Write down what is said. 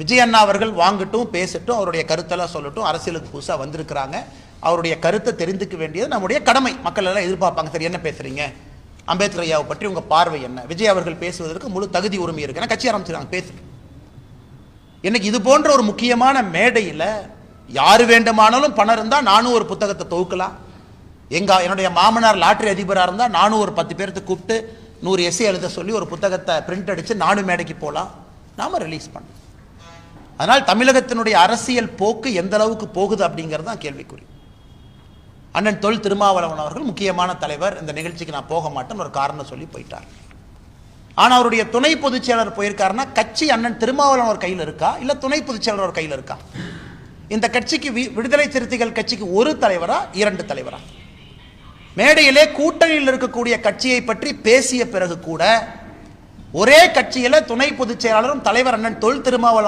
விஜய் அண்ணா அவர்கள் வாங்கட்டும் பேசட்டும் அவருடைய கருத்தெல்லாம் சொல்லட்டும் அரசியலுக்கு புதுசாக வந்திருக்கிறாங்க. அவருடைய கருத்தை தெரிந்துக்க வேண்டியது நம்முடைய கடமை. மக்கள் எல்லாம் எதிர்பார்ப்பாங்க சரி என்ன பேசுறீங்க? அம்பேத்கர் ஐயாவை பற்றி உங்கள் பார்வை என்ன? விஜய் அவர்கள் பேசுவதற்கு முழு தகுதி உரிமை இருக்கு. ஏன்னா கட்சி ஆரம்பிச்சிருக்காங்க பேசுங்க. இன்னைக்கு இது போன்ற ஒரு முக்கியமான மேடையில் யார் வேண்டுமானாலும் பணம் இருந்தால் நானும் ஒரு புத்தகத்தை தொகுக்கலாம். எங்கள் என்னுடைய மாமனார் லாட்ரி அதிபராக இருந்தால் நானும் ஒரு பத்து பேர்த்து கூப்பிட்டு நூறு எஸ்ஏ எழுத சொல்லி ஒரு புத்தகத்தை பிரிண்ட் அடித்து நானும் மேடைக்கு போகலாம் நாம் ரிலீஸ் பண்ணலாம். அதனால் தமிழகத்தினுடைய அரசியல் போக்கு எந்த அளவுக்கு போகுது அப்படிங்கிறது தான் கேள்விக்குறி. அண்ணன் தொல் திருமாவளவன் அவர்கள் முக்கியமான தலைவர் இந்த நிகழ்ச்சிக்கு நான் போக மாட்டேன்னு ஒரு காரணம் சொல்லி போயிட்டார். ஆனால் அவருடைய துணை பொதுச்செயலர் போயிருக்காருன்னா கட்சி அண்ணன் திருமாவளவன் ஒரு கையில் இருக்கா? இல்லை துணை பொதுச்செயலர் ஒரு கையில் இருக்கா? இந்த கட்சிக்கு வி- விடுதலை சிறுத்தைகள் கட்சிக்கு ஒரு தலைவரா இரண்டு தலைவரா? மேடையிலே கூட்டணியில் இருக்கக்கூடிய கட்சியை பற்றி பேசிய பிறகு கூட ஒரே கட்சியில துணை பொதுச் செயலாளரும் தலைவர் அண்ணன் தொல் திருமாவளவன்